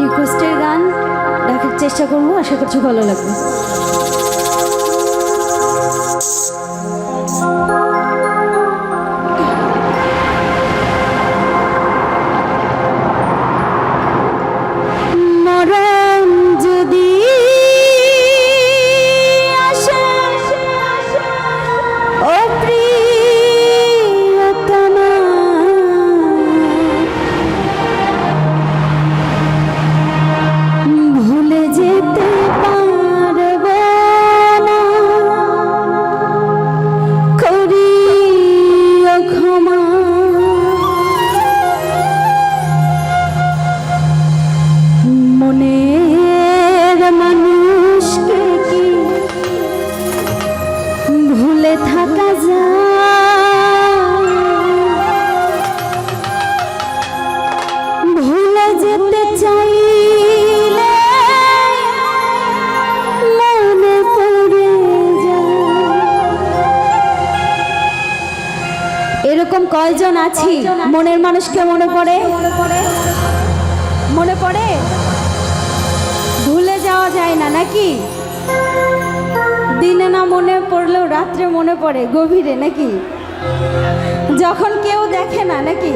রিকোয়েস্টের গান দেখার চেষ্টা করব আশা করছি ভালো লাগবে। মনের মানুষকে কি ভুলে থাকা যায়? ভুলে যেতে যায়। এরকম কয়জন আছি? মনের মানুষকে মনে পড়ে? মনে পড়ে? না নাকি? দিনে না মনে পড়লেও রাত্রে মনে পড়ে, গভীরে নাকি? যখন কেউ দেখে না নাকি?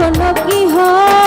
কখনো কি হয়?